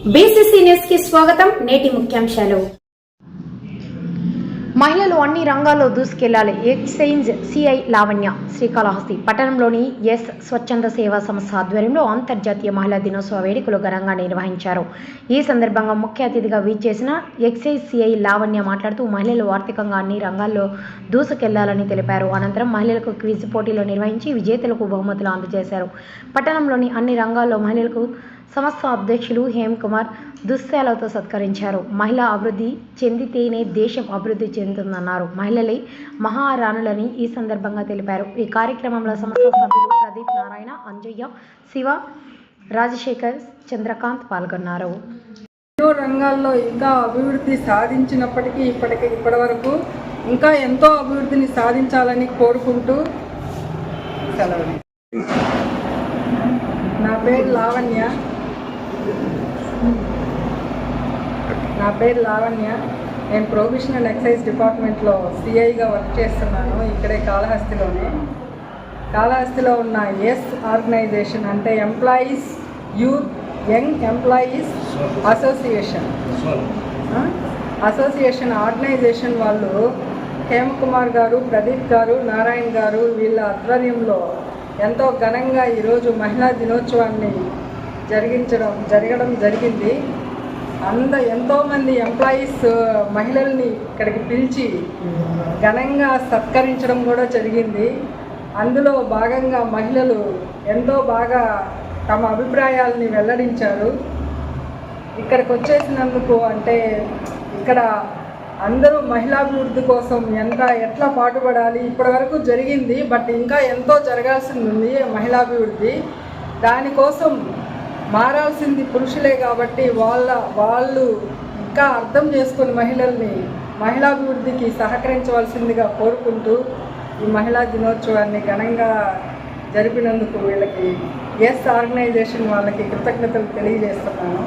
కి స్వాగతం నేటి ముఖ్యాంశాలు. మహిళలు అన్ని రంగాల్లో దూసుకెళ్ళాలి. Excise CI Lavanya. శ్రీకాళహస్తి పట్టణంలోని ఎస్ స్వచ్ఛంద సేవా సంస్థ ఆధ్వర్యంలో అంతర్జాతీయ మహిళా దినోత్సవ వేడుకలు ఘనంగా నిర్వహించారు. ఈ సందర్భంగా ముఖ్య అతిథిగా వీచేసిన ఎక్సైజ్ సిఐ లావణ్య మాట్లాడుతూ మహిళలు ఆర్థికంగా అన్ని రంగాల్లో దూసుకెళ్ళాలని తెలిపారు. అనంతరం మహిళలకు క్విజ్ పోటీలు నిర్వహించి విజేతలకు బహుమతులు అందజేశారు. పట్టణంలోని అన్ని రంగాల్లో మహిళలకు సంస్థ అధ్యక్షులు హేమ్ కుమార్ దుశ్శాలతో సత్కరించారు. మహిళా అభివృద్ధి చెందితేనే దేశం అభివృద్ధి చెందుతుందన్నారు. మహిళలే మహారాణులని ఈ సందర్భంగా తెలిపారు. ఈ కార్యక్రమంలో సంస్థ సభ్యులు ప్రదీప్ నారాయణ అంజయ్య శివ రాజశేఖర్ చంద్రకాంత్ పాల్గొన్నారు. ఎన్నో రంగాల్లో ఇంకా అభివృద్ధి సాధించినప్పటికీ ఇప్పటికి ఇప్పటి వరకు ఇంకా ఎంతో అభివృద్ధిని సాధించాలని కోరుకుంటూ సెలవు. నా పేరు లావణ్య. నా పేరు లావణ్య. నేను ప్రొవిషనల్ ఎక్సైజ్ డిపార్ట్మెంట్లో సిఐగా వర్క్ చేస్తున్నాను ఇక్కడే కాళహస్తిలోనే. కాళహస్తిలో ఉన్న ఎస్ ఆర్గనైజేషన్ అంటే employees youth young employees association. Association organisation వాళ్ళు హేమకుమార్ గారు ప్రదీప్ గారు నారాయణ్ గారు వీళ్ళ ఆధ్వర్యంలో ఎంతో ఘనంగా ఈరోజు మహిళా దినోత్సవాన్ని జరిగించడం జరగడం జరిగింది. అంద ఎంతోమంది ఎంప్లాయీస్ మహిళల్ని ఇక్కడికి పిలిచి ఘనంగా సత్కరించడం కూడా జరిగింది. అందులో భాగంగా మహిళలు ఎంతో బాగా తమ అభిప్రాయాలని వెల్లడించారు. ఇక్కడికి వచ్చేసినందుకు అంటే ఇక్కడ అందరూ మహిళాభివృద్ధి కోసం ఎంత ఎట్లా పాటుపడాలి ఇప్పటివరకు జరిగింది. బట్ ఇంకా ఎంతో జరగాల్సింది ఉంది మహిళాభివృద్ధి దానికోసం మారాల్సింది పురుషులే కాబట్టి వాళ్ళ వాళ్ళు ఇంకా అర్థం చేసుకుని మహిళల్ని మహిళాభివృద్ధికి సహకరించవలసిందిగా కోరుకుంటూ ఈ మహిళా దినోత్సవాన్ని ఘనంగా జరిపినందుకు వీళ్ళకి ఎస్ ఆర్గనైజేషన్ వాళ్ళకి కృతజ్ఞతలు తెలియజేస్తున్నాను.